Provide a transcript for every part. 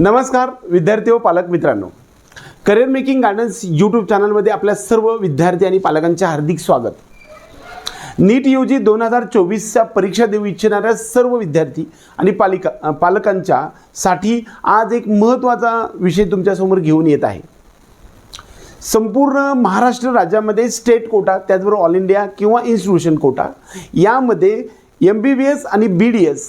नमस्कार विद्यार्थी व पालक मित्रांनो. करिअर मेकिंग गार्डन्स यूट्यूब चॅनलमध्ये आपल्या सर्व विद्यार्थी आणि पालकांचे हार्दिक स्वागत. नीट यू जी दोन हजार चोवीसच्या परीक्षा देऊ इच्छिणाऱ्या सर्व विद्यार्थी आणि पालिका पालकांच्या साठी आज एक महत्त्वाचा विषय तुमच्यासमोर घेऊन येत आहे. संपूर्ण महाराष्ट्र राज्यामध्ये स्टेट कोटा त्याचबरोबर ऑल इंडिया किंवा इन्स्टिट्यूशन कोटा यामध्ये एम बी बी एस आणि बी डी एस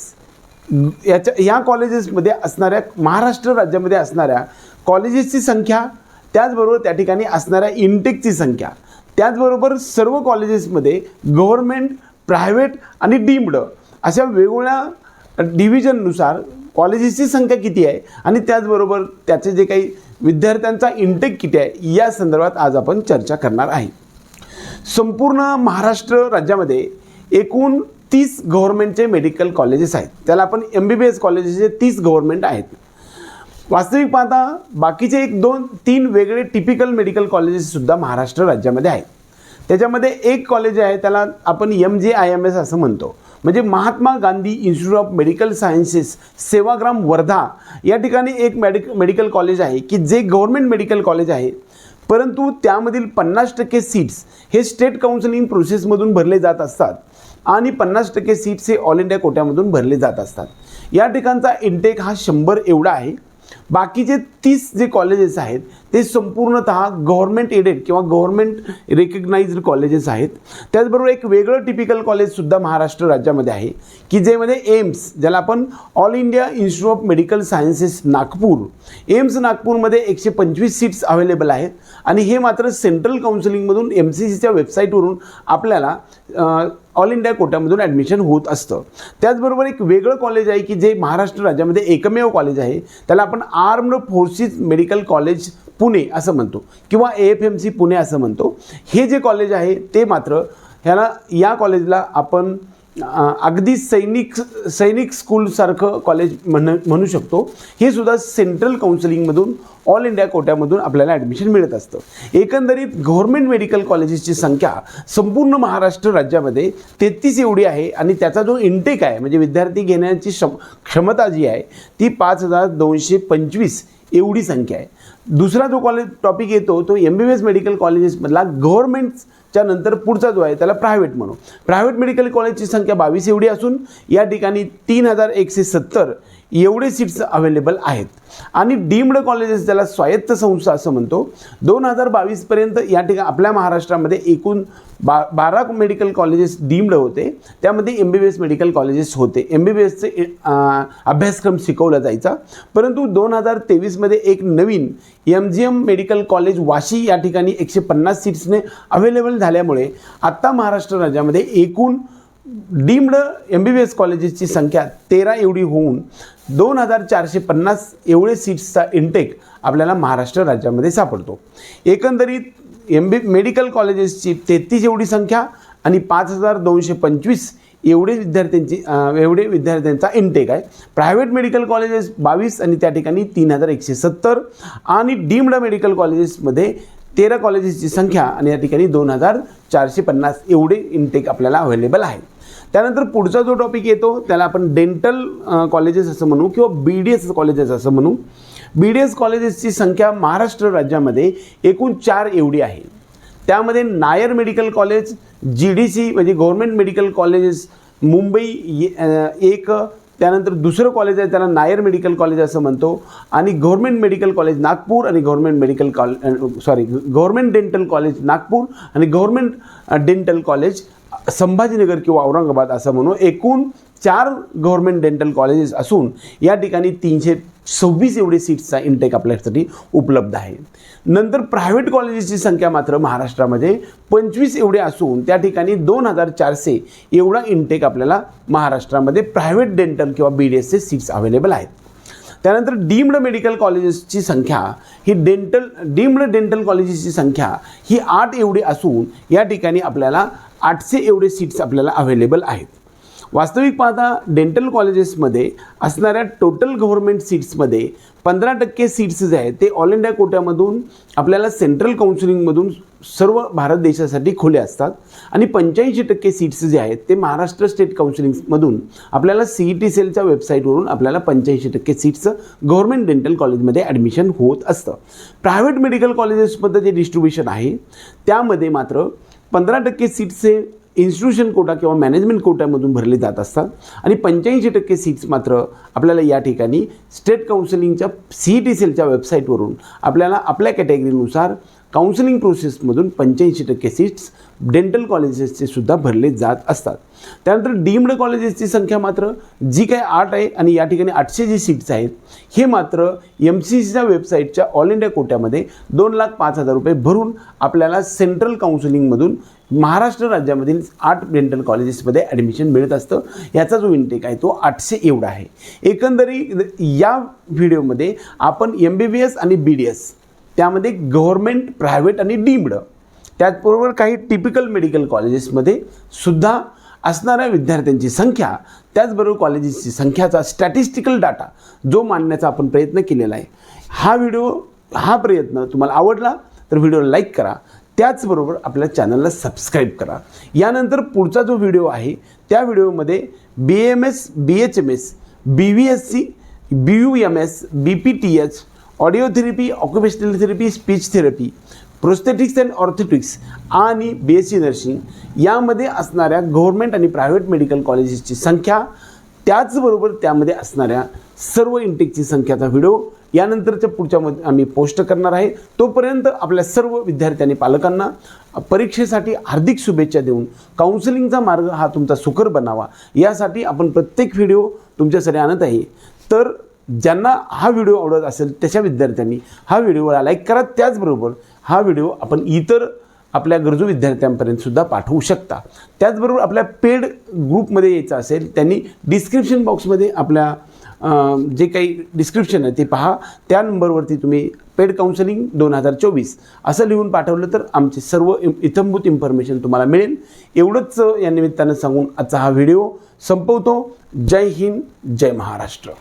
याच्या ह्या कॉलेजेसमध्ये असणाऱ्या महाराष्ट्र राज्यामध्ये असणाऱ्या कॉलेजेसची संख्या त्याचबरोबर त्या ठिकाणी असणाऱ्या इनटेकची संख्या त्याचबरोबर सर्व कॉलेजेसमध्ये गव्हर्मेंट प्रायव्हेट आणि डीम्ड अशा वेगवेगळ्या डिव्हिजननुसार कॉलेजेसची संख्या किती आहे आणि त्याचबरोबर त्याचे जे काही विद्यार्थ्यांचा इंटेक किती आहे या संदर्भात आज आपण चर्चा करणार आहे. संपूर्ण महाराष्ट्र राज्यामध्ये एकूण तीस गव्हर्नमेंटचे मेडिकल कॉलेजेस आहेत. त्याला आपण एम बी बी एस कॉलेजेसचे तीस गव्हर्नमेंट आहेत. वास्तविक पाहता बाकीचे एक दोन तीन वेगळे टिपिकल मेडिकल कॉलेजेससुद्धा महाराष्ट्र राज्यामध्ये आहेत. त्याच्यामध्ये एक कॉलेज आहे त्याला आपण एम जे आय एम एस असं म्हणतो. म्हणजे Mahatma Gandhi institute of medical sciences Sevagram Wardha या ठिकाणी एक मेडिक मेडिकल कॉलेज आहे की जे गव्हर्नमेंट मेडिकल कॉलेज आहे. परंतु त्यामधील पन्नास टक्के सीट्स हे स्टेट काउन्सिलिंग प्रोसेसमधून भरले जात असतात. आणि पन्नास टक्के सीट्स हे ऑल इंडिया कोट्यामधून भरले जात असतात. या ठिकाणचा इंटेक हा शंभर एवढा आहे. बाकीचे तीस जे कॉलेजेस आहेत ते संपूर्णतः गव्हर्नमेंट एडेड किंवा गव्हर्नमेंट रेकग्नाइज्ड कॉलेजेस आहेत. त्याचबरोबर एक वेगळं टिपिकल कॉलेजसुद्धा महाराष्ट्र राज्यामध्ये आहे की जेमध्ये एम्स ज्याला आपण all India institute of medical sciences Nagpur AIIMS नागपूरमध्ये एकशे पंचवीस सीट्स अवेलेबल आहेत आणि हे मात्र सेंट्रल काउन्सिलिंगमधून एम सी सीच्या वेबसाईटवरून आपल्याला ऑल इंडिया कोट्यामधून ॲडमिशन होत असतं. त्याचबरोबर एक वेगळं कॉलेज आहे की जे महाराष्ट्र राज्यामध्ये एकमेव कॉलेज आहे त्याला आपण armed forces medical college Pune असं म्हणतो किंवा A F M C Pune असं म्हणतो. हे जे कॉलेज आहे ते मात्र ह्याला या कॉलेजला आपण अगदी सैनिक सैनिक स्कूलसारखं कॉलेज म्हण म्हणू शकतो. हे सुद्धा सेंट्रल काउन्सिलिंगमधून ऑल इंडिया कोट्यामधून आपल्याला ॲडमिशन मिळत असतं. एकंदरीत गव्हर्मेंट मेडिकल कॉलेजेसची संख्या संपूर्ण महाराष्ट्र राज्यामध्ये तेहतीस एवढी आहे आणि त्याचा जो इंटेक आहे म्हणजे विद्यार्थी घेण्याची क्षम क्षमता जी आहे ती पाच हजार दोनशे पंचवीस एवढी संख्या आहे. दुसरा जो कॉलेज टॉपिक येतो तो M B B S medical कॉलेजेसमधला governments त्यानंतर पुढचा जो आहे त्याला प्रायव्हेट म्हणू. प्रायव्हेट मेडिकल कॉलेजची संख्या बावीस एवढी असून या ठिकाणी तीन हजार एकशे सत्तर एवढे सीट्स अवेलेबल आहेत. आणि डीम्ड कॉलेजेस ज्याला स्वायत्त संस्था असं म्हणतो दोन हजार बावीसपर्यंत या ठिकाणी आपल्या महाराष्ट्रामध्ये एकूण बा बारा मेडिकल कॉलेजेस डीम्ड होते. त्यामध्ये M B B S medical colleges होते. एम बी बी एसचे अभ्यासक्रम शिकवला जायचा. परंतु दोन हजार तेवीसमध्ये एक नवीन M G M medical college Vashi या ठिकाणी एकशे पन्नास सीट्सने अवेलेबल झाल्यामुळे आत्ता महाराष्ट्र राज्यामध्ये एकूण deemed M B B S कॉलेजेसची संख्या तेरा एवढी होऊन दोन हजार चारशे पन्नास एवढे सीट्सचा इंटेक आपल्याला महाराष्ट्र राज्यामध्ये सापडतो. एकंदरीत एम बी मेडिकल कॉलेजेसची तेहतीस एवढी संख्या आणि पाच हजार दोनशे पंचवीस एवढे विद्यार्थ्यांची एवढे विद्यार्थ्यांचा इंटेक आहे. प्रायव्हेट मेडिकल कॉलेजेस बावीस आणि त्या ठिकाणी तीन हजार एकशे सत्तर आणि डीम्ड मेडिकल कॉलेजेसमध्ये तेरा कॉलेजेसची संख्या आणि या ठिकाणी दोन हजार चारशे पन्नास एवढे इंटेक आपल्याला अवेलेबल आहे. त्यानंतर पुढचा जो टॉपिक येतो त्याला आपण डेंटल कॉलेजेस असं म्हणू किंवा बी डी एस कॉलेजेस असं म्हणू. बी डी एस कॉलेजेसची संख्या महाराष्ट्र राज्यामध्ये एकूण चार एवढी आहे. त्यामध्ये Nair medical college G D C म्हणजे गव्हर्मेंट मेडिकल कॉलेजेस मुंबई ये- एक त्यानंतर दुसरं कॉलेज आहे त्याला नायर मेडिकल कॉलेज असं म्हणतो. आणि गव्हर्मेंट मेडिकल कॉलेज नागपूर आणि government medical call sorry government dental college Nagpur आणि गव्हर्मेंट डेंटल कॉलेज संभाजीनगर किंवा औरंगाबाद असं म्हणू एकूण चार गव्हर्मेंट डेंटल कॉलेजेस असून या ठिकाणी तीनशे सव्वीस एवढे सीट्सचा इंटेक आपल्यासाठी उपलब्ध आहे. नंतर प्रायव्हेट कॉलेजेसची संख्या मात्र महाराष्ट्रामध्ये पंचवीस एवढे असून त्या ठिकाणी दोन हजार चारशे एवढा इंटेक आपल्याला महाराष्ट्रामध्ये प्रायव्हेट डेंटल किंवा बी डी एसचे सीट्स अवेलेबल आहेत. त्यानंतर डीम्ड मेडिकल कॉलेजेसची संख्या ही डेंटल डीम्ड डेंटल कॉलेजेसची संख्या ही आठ एवढी असून या ठिकाणी आपल्याला आठशे एवढे सीट्स आपल्याला अवेलेबल आहेत. वास्तविक पाहता डेंटल कॉलेजेसमध्ये असणाऱ्या टोटल गव्हर्नमेंट सीट्समध्ये पंधरा टक्के सीट्स जे आहेत ते ऑल इंडिया कोट्यामधून आपल्याला सेंट्रल काउन्सिलिंगमधून सर्व भारत देशासाठी खुले असतात. आणि पंच्याऐंशी टक्के सीट्स जे आहेत ते महाराष्ट्र स्टेट काउन्सिलिंगमधून आपल्याला सी ई टी सेलच्या वेबसाईटवरून आपल्याला पंच्याऐंशी टक्के सीट्सचं गव्हर्नमेंट डेंटल कॉलेजमध्ये ॲडमिशन होत असतं. प्रायव्हेट मेडिकल कॉलेजेसमध्ये जे डिस्ट्रीब्युशन आहे. त्यामध्ये मात्र पंधरा टक्के सीट्सचे इन्स्टिट्यूशन कोटा किंवा मॅनेजमेंट कोट्यामधून भरले जात असतात. आणि पंच्याऐंशी टक्के सीट्स मात्र आपल्याला या ठिकाणी स्टेट काउन्सिलिंगच्या सी ई टी सेलच्या वेबसाईटवरून आपल्याला आपल्या कॅटेगरीनुसार काउन्सिलिंग प्रोसेसमधून पंच्याऐंशी टक्के सीट्स डेंटल कॉलेजेसचे सुद्धा भरले जात असतात. त्यानंतर डीम्ड कॉलेजेसची संख्या मात्र जी काय आठ आहे आणि या ठिकाणी आठशे जी सीट्स आहेत हे मात्र एम सी सीच्या वेबसाईटच्या ऑल इंडिया कोट्यामध्ये दोन लाख पाच हजार रुपये भरून आपल्याला सेंट्रल काउन्सिलिंगमधून महाराष्ट्र राज्यामधील आठ डेंटल कॉलेजेसमध्ये ॲडमिशन मिळत असतं. याचा जो इनटेक आहे तो आठशे एवढा आहे. एकंदरीत या व्हिडिओमध्ये आपण एम बी बी एस आणि बी डी एस त्यामध्ये गव्हर्मेंट प्रायव्हेट आणि डीम्ड. त्याचबरोबर काही टिपिकल मेडिकल कॉलेजेसमध्ये सुद्धा असणाऱ्या विद्यार्थ्यांची संख्या त्याचबरोबर कॉलेजेसची संख्याचा स्टॅटिस्टिकल डाटा जो मांडण्याचा आपण प्रयत्न केलेला आहे. हा व्हिडिओ हा प्रयत्न तुम्हाला आवडला तर व्हिडिओ लाईक करा. त्याचबरोबर आपल्या चॅनलला सबस्क्राईब करा. यानंतर पुढचा जो व्हिडिओ आहे त्या व्हिडिओमध्ये B M S B H M S B V S C B U M S B P T H audio therapy occupational therapy speech therapy prosthetics and orthotics आणि बी एस सी नर्सिंग यामध्ये असणाऱ्या government आणि private medical कॉलेजेसची संख्या त्याचबरोबर त्यामध्ये असणाऱ्या सर्व इंटेकची संख्याचा व्हिडिओ यानंतरच्या पुढच्यामध्ये आम्ही पोस्ट करणार आहे. तोपर्यंत आपल्या सर्व विद्यार्थ्यांनी पालकांना परीक्षेसाठी हार्दिक शुभेच्छा देऊन काउन्सिलिंगचा मार्ग हा तुमचा सुकर बनावा. यासाठी आपण प्रत्येक व्हिडिओ तुमच्यासाठी आणत आहे. तर ज्यांना हा व्हिडिओ आवडत असेल त्याच्या विद्यार्थ्यांनी हा व्हिडिओला लाईक करा. त्याचबरोबर हा व्हिडिओ आपण इतर आपल्या गरजू विद्यार्थ्यांपर्यंत सुद्धा पाठवू शकता. त्याचबरोबर आपल्या पेड ग्रुपमध्ये यायचं असेल त्यांनी डिस्क्रिप्शन बॉक्समध्ये आपल्या जे काही डिस्क्रिप्शन आहे ते पहा. त्या नंबरवरती तुम्ही पेड काउन्सिलिंग दोन हजार चोवीस असं लिहून पाठवलं तर आमचे सर्व इथंभूत इन्फॉर्मेशन तुम्हाला मिळेल. एवढंच या निमित्तानं सांगून आजचा हा व्हिडिओ संपवतो. जय हिंद जय महाराष्ट्र.